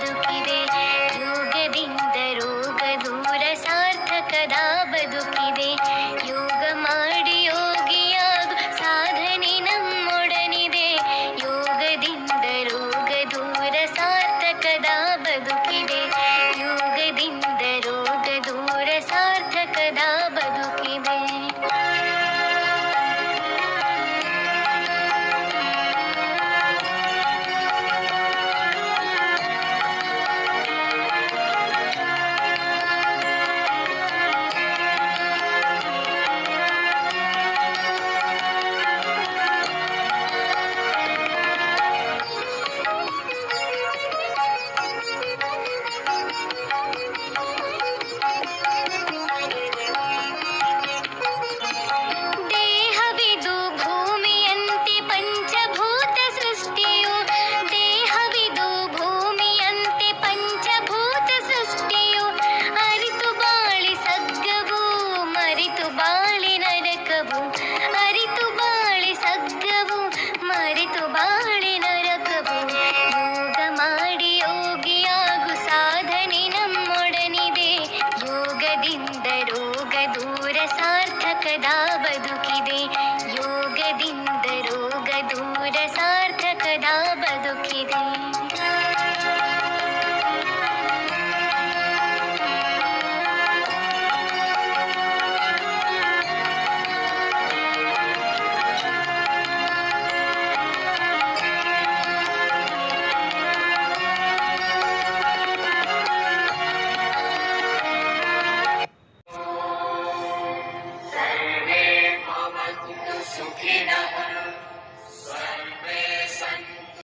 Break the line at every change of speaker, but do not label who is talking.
ಬದುಕಿದೆ. ಯೋಗದಿಂದ ರೋಗ ದೂರ ಸಾರ್ಥಕದ ಬದುಕಿದೆ. ಸದಾ ಬದುಕಿದೆ
सुखिनः